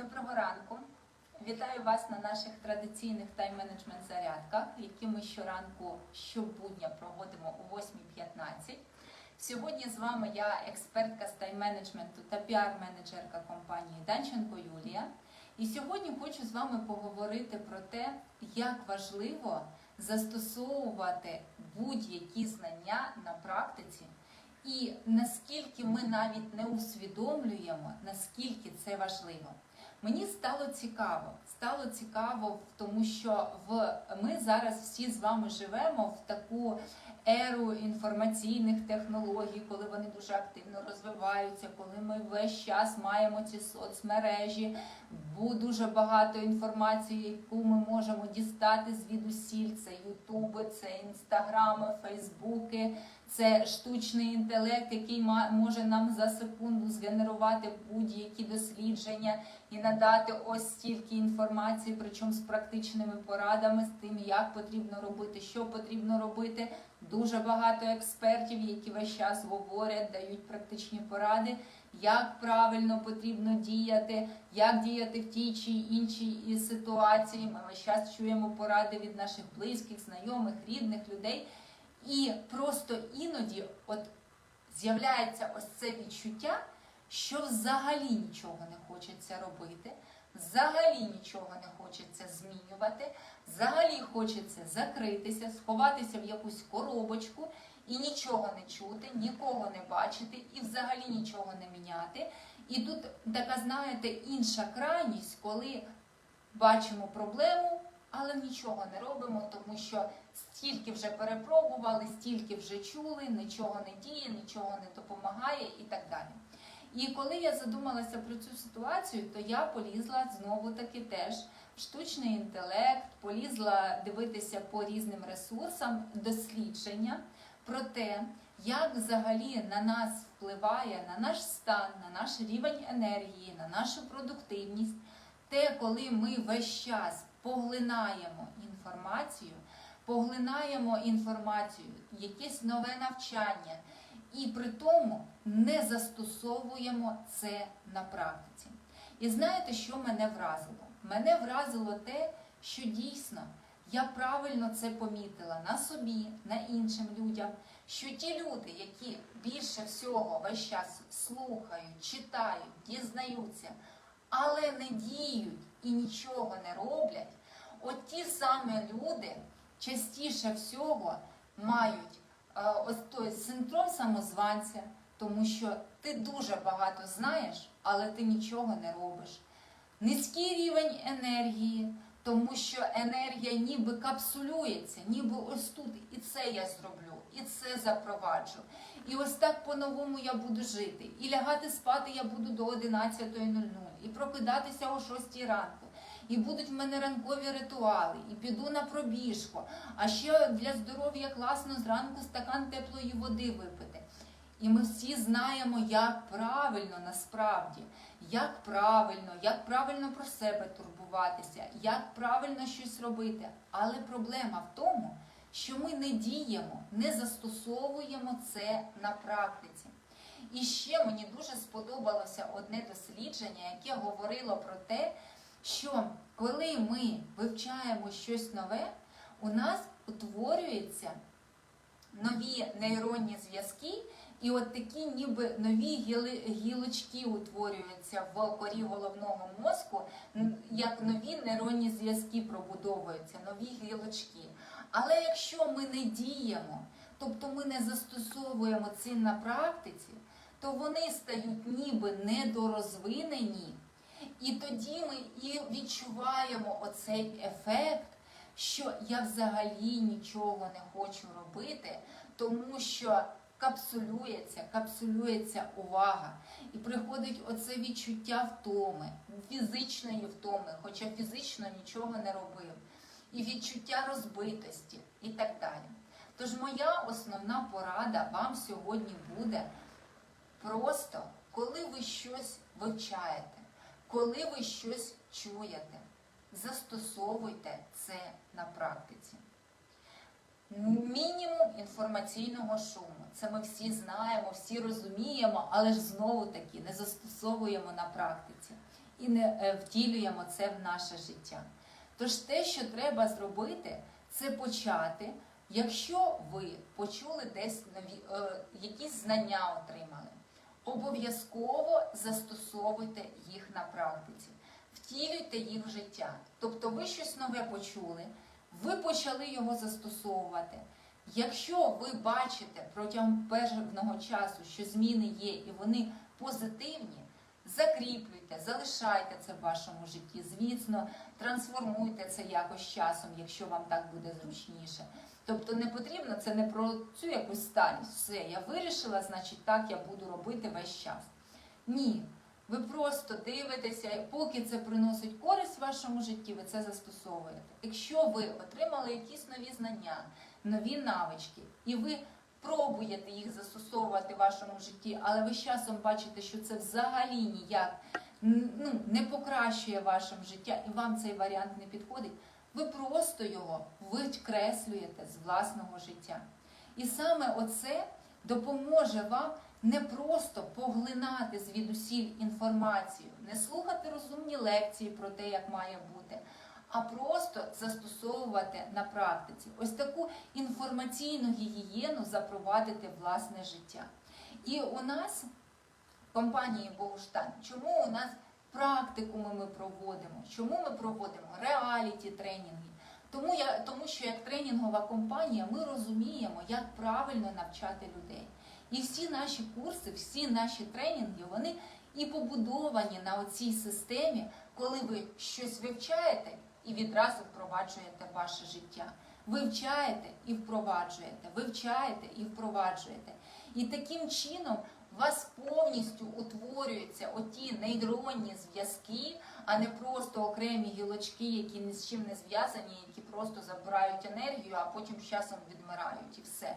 Доброго ранку. Вітаю вас на наших традиційних тайм-менеджмент зарядках, які ми щоранку щобудня проводимо о 8.15. Сьогодні з вами я, експертка з тайм-менеджменту та піар-менеджерка компанії Данченко Юлія. І сьогодні хочу з вами поговорити про те, як важливо застосовувати будь-які знання на практиці, і наскільки ми навіть не усвідомлюємо, наскільки це важливо. Мені стало цікаво. Стало цікаво, тому що в ми зараз всі з вами живемо в таку еру інформаційних технологій, коли вони дуже активно розвиваються, коли ми весь час маємо ці соцмережі, бо дуже багато інформації, яку ми можемо дістати звідусіль. Це Ютуби, це інстаграми, Фейсбуки, це штучний інтелект, який може нам за секунду згенерувати будь-які дослідження і надати ось стільки інформації, причому з практичними порадами, з тим, як потрібно робити, що потрібно робити. Дуже багато експертів, які весь час говорять, дають практичні поради, як правильно потрібно діяти, як діяти в тій чи іншій ситуації. Ми весь час чуємо поради від наших близьких, знайомих, рідних людей. І просто іноді от з'являється ось це відчуття, що взагалі нічого не хочеться робити, взагалі нічого не хочеться змінювати, взагалі хочеться закритися, сховатися в якусь коробочку і нічого не чути, нікого не бачити, і взагалі нічого не міняти. І тут така, знаєте, інша крайність, коли бачимо проблему, але нічого не робимо, тому що стільки вже перепробували, стільки вже чули, нічого не діє, нічого не допомагає і так далі. І коли я задумалася про цю ситуацію, то я полізла знову таки теж в штучний інтелект, полізла дивитися по різним ресурсам дослідження про те, як взагалі на нас впливає на наш стан, на наш рівень енергії, на нашу продуктивність, те, коли ми весь час поглинаємо інформацію, поглинаємо інформацію, якесь нове навчання, і при тому не застосовуємо це на практиці. І знаєте, що мене вразило? Мене вразило те, що дійсно я правильно це помітила на собі, на іншим людям, що ті люди, які більше всього весь час слухають, читають, дізнаються, але не діють і нічого не роблять, от ті саме люди частіше всього мають е, ось той синдром самозванця, тому що ти дуже багато знаєш, але ти нічого не робиш. Низький рівень енергії, тому що енергія ніби капсулюється, ніби ось тут і це я зроблю, і це запроваджу. І ось так по-новому я буду жити. І лягати спати я буду до 11.00, і прокидатися о 6 ранку. І будуть в мене ранкові ритуали, і піду на пробіжку. А ще для здоров'я класно зранку стакан теплої води випити. І ми всі знаємо, як правильно насправді, як правильно, як правильно про себе турбуватися, як правильно щось робити. Але проблема в тому, що ми не діємо, не застосовуємо це на практиці. І ще мені дуже сподобалося одне дослідження, яке говорило про те, що коли ми вивчаємо щось нове, у нас утворюються нові нейронні зв'язки, і от такі ніби нові гілочки утворюються в корі головного мозку, як нові нейронні зв'язки пробудовуються, нові гілочки. Але якщо ми не діємо, тобто ми не застосовуємо це на практиці, то вони стають ніби недорозвинені, і тоді ми і відчуваємо оцей ефект, що я взагалі нічого не хочу робити, тому що капсулюється, капсулюється увага. І приходить оце відчуття втоми, фізичної втоми, хоча фізично нічого не робив, і відчуття розбитості і так далі. Тож моя основна порада вам сьогодні буде просто, коли ви щось вивчаєте, коли ви щось чуєте, застосовуйте це на практиці. Мінімум інформаційного шуму. Це ми всі знаємо, всі розуміємо, але ж знову таки не застосовуємо на практиці. і не е, втілюємо це в наше життя. Тож те, що треба зробити, це почати. Якщо ви почули десь нові е, якісь знання отримали, обов'язково застосовуйте їх на практиці, втілюйте їх в життя. Тобто ви щось нове почули, ви почали його застосовувати. Якщо ви бачите протягом певного часу, що зміни є і вони позитивні, закріплюйте, залишайте це в вашому житті. Звісно, трансформуйте це якось часом, якщо вам так буде зручніше. Тобто не потрібно це не про цю якусь старість. Все, я вирішила, значить так я буду робити весь час. Ні. Ви просто дивитеся, поки це приносить користь в вашому житті, ви це застосовуєте. Якщо ви отримали якісь нові знання, нові навички, і ви пробуєте їх застосовувати в вашому житті, але ви з часом бачите, що це взагалі ніяк ну, не покращує ваше життя, і вам цей варіант не підходить, ви просто його викреслюєте з власного життя. І саме оце допоможе вам не просто поглинати звідусіль інформацію, не слухати розумні лекції про те, як має бути, а просто застосовувати на практиці. Ось таку інформаційну гігієну запровадити власне життя. І у нас компанії Боуштан, чому у нас практикуми ми проводимо? Чому ми проводимо реаліті тренінги? Тому, я, тому що як тренінгова компанія ми розуміємо, як правильно навчати людей. І всі наші курси, всі наші тренінги, вони і побудовані на оцій системі, коли ви щось вивчаєте і відразу впроваджуєте ваше життя. Вивчаєте і впроваджуєте, вивчаєте і впроваджуєте. І таким чином у вас повністю утворюються оті нейронні зв'язки, а не просто окремі гілочки, які ні з чим не зв'язані, які просто забирають енергію, а потім з часом відмирають і все.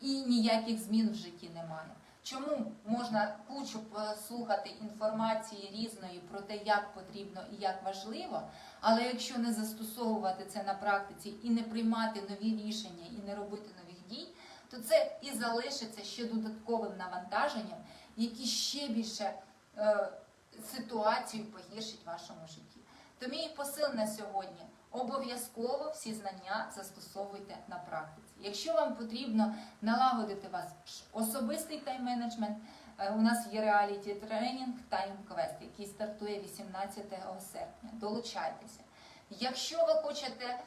І ніяких змін в житті немає. Чому можна кучу слухати інформації різної про те, як потрібно і як важливо, але якщо не застосовувати це на практиці і не приймати нові рішення і не робити нових дій, то це і залишиться ще додатковим навантаженням, які ще більше е, ситуацію погіршить в вашому житті. То мій посил на сьогодні обов'язково всі знання застосовуйте на практиці. Якщо вам потрібно налагодити вас особистий тайм-менеджмент, е, у нас є реаліті тренінг тайм-квест, який стартує 18 серпня. Долучайтеся. Якщо ви хочете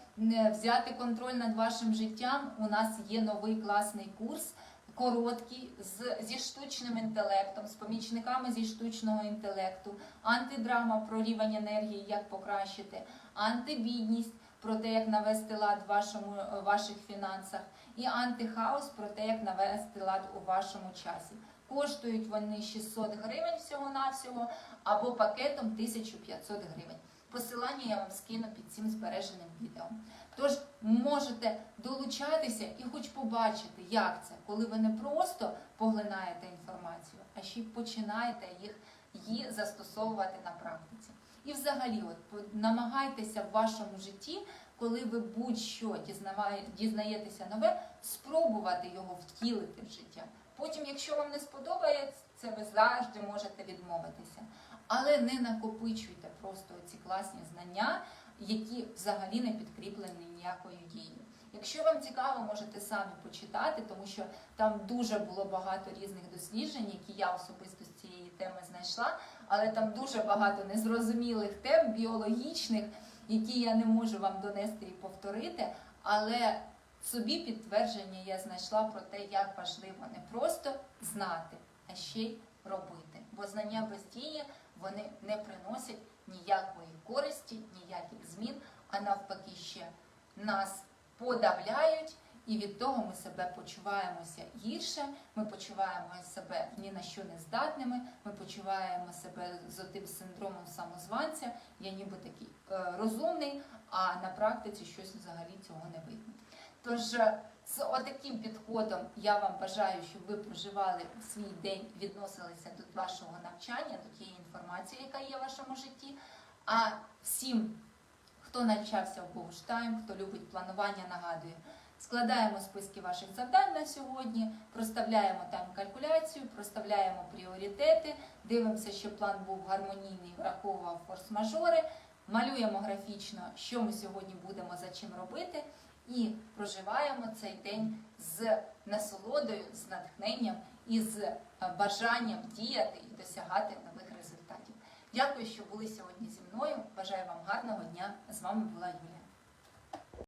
взяти контроль над вашим життям, у нас є новий класний курс. Короткий з, зі штучним інтелектом, з помічниками зі штучного інтелекту, антидрама про рівень енергії, як покращити, антибідність про те, як навести лад в вашому, ваших фінансах, і антихаос про те, як навести лад у вашому часі. Коштують вони 600 гривень всього-навсього або пакетом 1500 гривень. Посилання я вам скину під цим збереженим відео. Тож можете долучатися і хоч побачити, як це, коли ви не просто поглинаєте інформацію, а ще й починаєте їх її застосовувати на практиці. І взагалі, от намагайтеся в вашому житті, коли ви будь-що дізнаєтеся нове, спробувати його втілити в життя. Потім, якщо вам не сподобається, це ви завжди можете відмовитися. Але не накопичуйте просто ці класні знання, які взагалі не підкріплені ніякою дією. Якщо вам цікаво, можете самі почитати, тому що там дуже було багато різних досліджень, які я особисто з цієї теми знайшла, але там дуже багато незрозумілих тем біологічних, які я не можу вам донести і повторити. Але собі підтвердження я знайшла про те, як важливо не просто знати, а ще й робити. Бо знання без дії вони не приносять ніякої користі, ніяких змін, а навпаки ще нас подавляють, і від того ми себе почуваємося гірше, ми почуваємо себе ні на що не здатними, ми почуваємо себе з тим синдромом самозванця, я ніби такий е, розумний, а на практиці щось взагалі цього не видно. Тож е, з отаким підходом я вам бажаю, щоб ви проживали свій день, відносилися до вашого навчання, до тієї інформації, яка є в вашому житті. А всім, хто навчався в Боуштайм, хто любить планування, нагадую, Складаємо списки ваших завдань на сьогодні, проставляємо тайм-калькуляцію, проставляємо пріоритети, дивимося, щоб план був гармонійний, враховував форс-мажори, малюємо графічно, що ми сьогодні будемо за чим робити, і проживаємо цей день з насолодою, з натхненням і з е, бажанням діяти і досягати нових результатів. Дякую, що були сьогодні зі мною. Бажаю вам гарного дня. З вами була Юлія.